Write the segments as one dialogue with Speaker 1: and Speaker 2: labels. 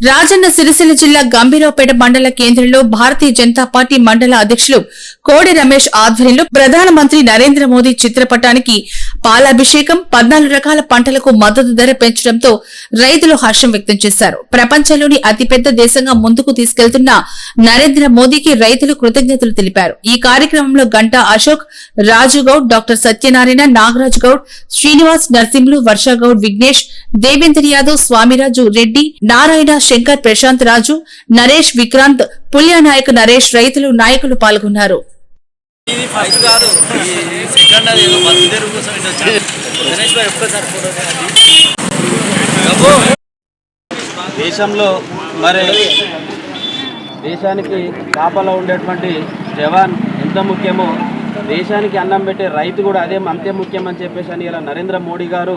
Speaker 1: రాజన్న సిరిసిల్ల జిల్లా గంభీరావుపేట మండల కేంద్రంలో భారతీయ జనతా పార్టీ మండల అధ్యక్షులు కోడి రమేష్ ఆధ్వర్యంలో ప్రధానమంత్రి నరేంద్ర మోదీ చిత్రపటానికి పాలాభిషేకం పద్నాలుగు రకాల పంటలకు మద్దతు ధర పెంచడంతో రైతులు హర్షం వ్యక్తం చేశారు. ప్రపంచంలోని అతిపెద్ద దేశంగా ముందుకు తీసుకెళ్తున్న నరేంద్ర మోదీకి రైతులు కృతజ్ఞతలు తెలిపారు. ఈ కార్యక్రమంలో గంటా అశోక్ రాజు గౌడ్ డాక్టర్ సత్యనారాయణ నాగరాజ్ గౌడ్ శ్రీనివాస్ నరసింహులు వర్ష గౌడ్ విఘ్నేష్ దేవేందర్ యాదవ్ స్వామిరాజు రెడ్డి నారాయణ శంకర్ ప్రశాంత్ రాజు నరేష్ విక్రాంత్ పుల్యానాయక్ నరేష్ రైతులు నాయకులు పాల్గొన్నారు.
Speaker 2: దేశంలో మరి దేశానికి కాపలా ఉండేటువంటి జవాన్ ఎంత ముఖ్యమో దేశానికి అన్నం పెట్టే రైతు కూడా అదే అంతే ముఖ్యం అని చెప్పేసి అని ఇలా నరేంద్ర మోడీ గారు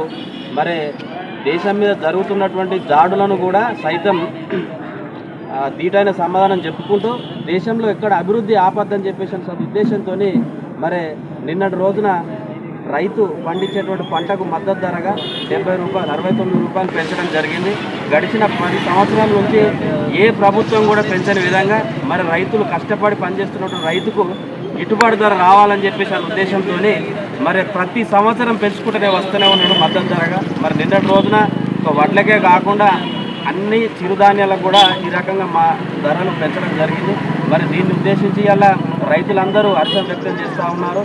Speaker 2: మరి దేశం మీద జరుగుతున్నటువంటి దాడులను కూడా సైతం దీటైన సమాధానం చెప్పుకుంటూ దేశంలో ఎక్కడ అభివృద్ధి ఆపద్దని చెప్పేసి ఉద్దేశంతో మరి నిన్నటి రోజున రైతు పండించేటువంటి పంటకు మద్దతు ధరగా డెబ్బై రూపాయలు అరవై తొమ్మిది రూపాయలు పెంచడం జరిగింది. గడిచిన పది సంవత్సరాల నుంచి ఏ ప్రభుత్వం కూడా పెంచని విధంగా మరి రైతులు కష్టపడి పనిచేస్తున్నటువంటి రైతుకు గిట్టుబాటు ధర రావాలని చెప్పేసి అనే ఉద్దేశంతో మరి ప్రతి సంవత్సరం పెంచుకుంటూనే వస్తూనే ఉన్నాడు మద్దతు ధరగా. మరి నిన్నటి రోజున ఒక వడ్లకే కాకుండా అన్ని చిరుధాన్యాలకు కూడా ఈ రకంగా మా ధరలు పెంచడం జరిగింది. మరి దీన్ని ఉద్దేశించి అలా రైతులందరూ హర్షం వ్యక్తం చేస్తూ ఉన్నారు.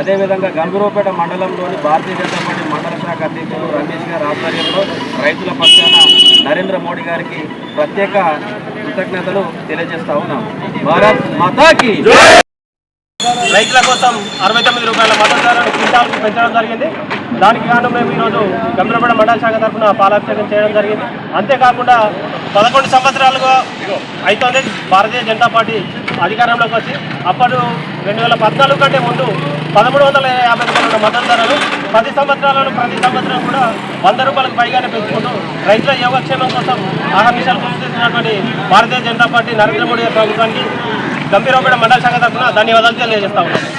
Speaker 2: అదేవిధంగా గంభీరపేట మండలంలోని భారతీయ జనతా పార్టీ మండల శాఖ అధ్యక్షులు రమేష్ గారి ఆధ్వర్యంలో రైతుల పక్షాన నరేంద్ర మోడీ గారికి ప్రత్యేక కృతజ్ఞతలు తెలియజేస్తా ఉన్నాం. భారత్ మాతాకి!
Speaker 3: రైతుల కోసం అరవై తొమ్మిది రూపాయల మద్దతు ధరను క్వింటాల్కు పెంచడం జరిగింది. దానికి కారణం మేము ఈరోజు గంభీరపడ మండల శాఖ తరఫున పాలాభిషేకం చేయడం జరిగింది. అంతేకాకుండా పదకొండు సంవత్సరాలుగా అవుతుంది భారతీయ జనతా పార్టీ అధికారంలోకి వచ్చి. అప్పుడు రెండు వేల పద్నాలుగు కంటే ముందు పదమూడు వందల యాభై రూపాయల మద్దతు ధరలు పది సంవత్సరాలను ప్రతి సంవత్సరం కూడా వంద రూపాయలకు పైగానే పెంచుకుంటూ రైతుల యోగక్షేమం కోసం ఆహర్నిశాలు కృషి చేస్తున్నటువంటి భారతీయ జనతా పార్టీ నరేంద్ర మోడీ ప్రభుత్వానికి గంభీరపేట మండల శాఖ తరఫున ధన్యవాదాలు తెలియజేస్తా ఉన్నాను.